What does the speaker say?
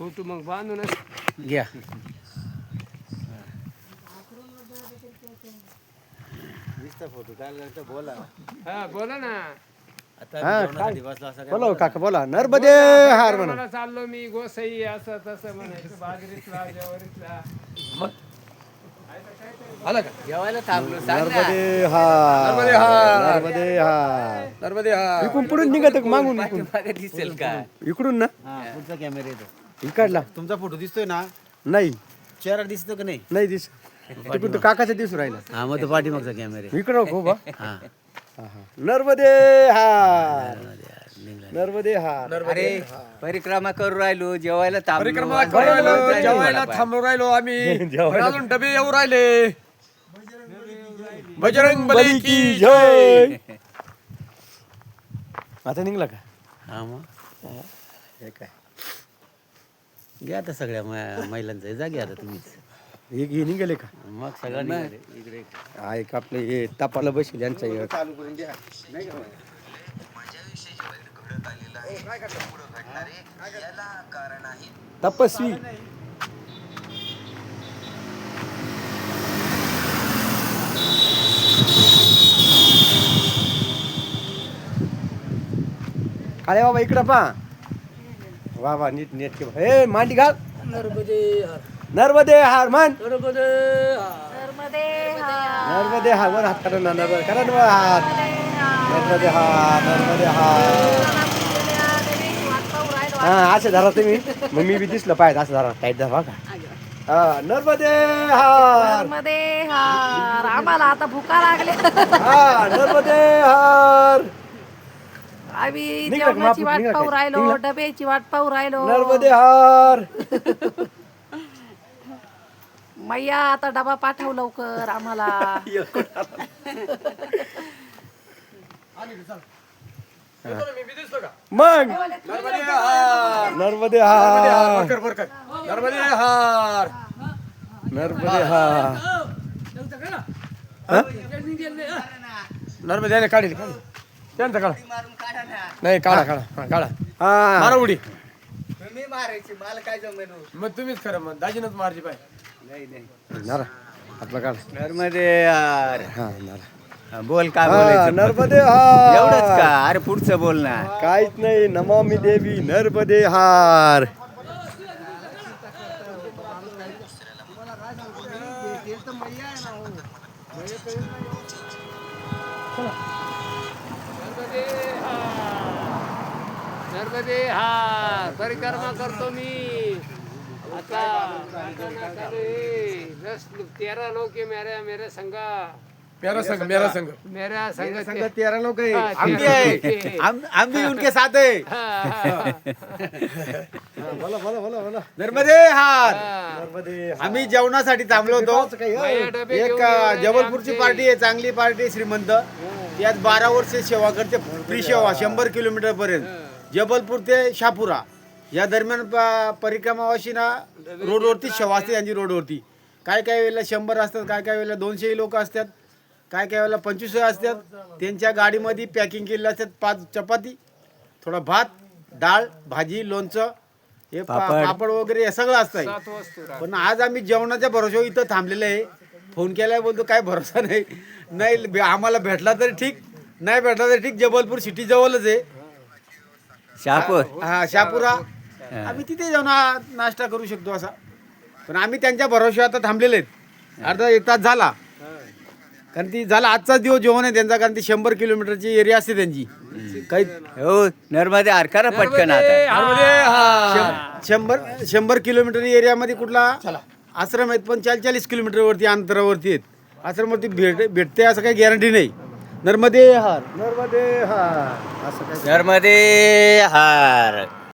Photo मग बांधूनच? घ्या. Photo काय बोला. हा बोला ना. आता हा, बोला काका बोला. नर्मदे हार म्हणा मला चाललो मी गोसाई असं तसं म्हणायचं. बाजरीतला ज्वारीतला. आला का? जेवायला थांबलो सांग. ना. नर्मदे हार. नर्मदे हार. नर्मदे हार. नर्मदे हा इकडून पुढून निघत मागून दिसेल का? इकडून ना? हा पुढचा कॅमेरा येतो. इकडला. तुमचा फोटो दिसतोय ना? नाही. चेहरा दिसतो का नाही? नाही दिस तिकडून तो काकाचा दिसू राहिला. हा मग तो पाठीमागचा कॅमेरा इकडं हो बा. हा. नर्मदे हार. नर्मदे हार अरे परिक्रमा करू राहिलो जेवायला थांबलो. परिक्रमा करू राहिलो जेवायला थांबलो. राहिलो आम्ही. पण अजून डबे येऊ राहिले. बजरंग बली की जय. आता निघला का? हा मग. हे काय? घ्या आता सगळ्या मा- महिलांचं. जा घ्या आता तुम्हीच. हे हे निघाले का? मग सगळं निघाले. इकडे हा एक आपले हे तापाला बसेल यांचा एक. तपस्वी. काळे बाबा इकडं पा वा वा नीट नीट ठेव. हे मांडी घाल. नर्मदे हार. मान नर्मदे नर्मदे हार. वर हात करा ना नर्मदे करा ना वर हात. नर्मदे हार. नर्मदे हार हा असं धरा तुम्ही. मग मी बी दिसलं पाहिजे असं धरा. टाईट धरा का हा नर्मदे हार. नर्मदे हार. आम्हाला आता भुका लागले हा नर्मदे हार. आम्ही निघा जेवणाची मापूट वाट निघा पाहू? राहिलो. डब्याची वाट पाहू राहिलो. नर्मदे हार. मैया आता डबा पाठव लवकर आम्हाला. मग. नर्मदे हार. नर्मदे हार. बरकर नर्मदे हार. नर्मदे काढील काढील. त्यांचं काढा. नाही काढा काढा हा, काढा. मारा हा उडी. तुम्ही मारायची मला काय जमेल? मग तुम्हीच खरं मग दाजीनच मारची पाहिजे. नारा आपला काढ. नर्मदे यार. हा नारा. हा, बोल काय हा, बोलायचं नर्मदे हार एवढंच का? अरे पुढचं बोल ना. काहीच नाही नमामि देवी नर्मदे हार. नर्मदे हा. परिक्रमा करतो मी. आता तेरा लोक आहे मेऱ्या मेऱ्या संघा. मेरा संघ मेरा संघ. मेऱ्या संघ संघ तेरा लोक आहे. हा, हम भी है आहे. उनके साथ है हा, हा, बोला बोला बोला बोला. नर्मदे हार हा. नर्मदे आम्ही जेवणासाठी थांबलो होतो. एक जबलपूरची. पार्टी आहे चांगली पार्टी श्रीमंत. त्यात बारा वर्ष सेवा करते फ्री सेवा शंभर किलोमीटर पर्यंत. जबलपूर ते शापुरा. या दरम्यान प- परिक्रमावाशीना रोडवरती सेवा असते त्यांची रोडवरती. काय काय वेळेला शंभर असतात काय काय वेळेला दोनशे लोक असतात काय काय वेळेला पंचवीस असतात. त्यांच्या गाडीमध्ये पॅकिंग केलेले असतात पाच चपाती थोडा भात डाळ भाजी लोणचं हे पापड. वगैरे हे सगळं असतं. पण आज आम्ही जेवणाच्या भरोशावर इथं थांबलेले आहे. फोन केलाय बोलतो काय भरोसा नाही. नाही आम्हाला भेटला तरी ठीक नाही भेटला तरी ठीक जबलपूर सिटी जवळच आहे. शहापूर? हा शापुरा आम्ही तिथे जाऊन हा नाश्ता करू शकतो असा. पण आम्ही त्यांच्या भरोशावर आता थांबलेले आहेत. अर्धा एक तास झाला. कारण ती झाला आजचाच दिवस जेवण आहे त्यांचा कारण ती शंभर किलोमीटरची एरिया असते त्यांची. काही हो नर्मदे आर करा पटकन आता. शंभर शंभर किलोमीटर एरियामध्ये कुठला? आश्रम आहेत पण चाळीस चाळीस किलोमीटरवरती अंतरावरती आहेत. आश्रमवरती भेट भेटते असं काही गॅरंटी नाही. नर्मदे हार. नर्मदे हार. असं काय नर्मदे हार.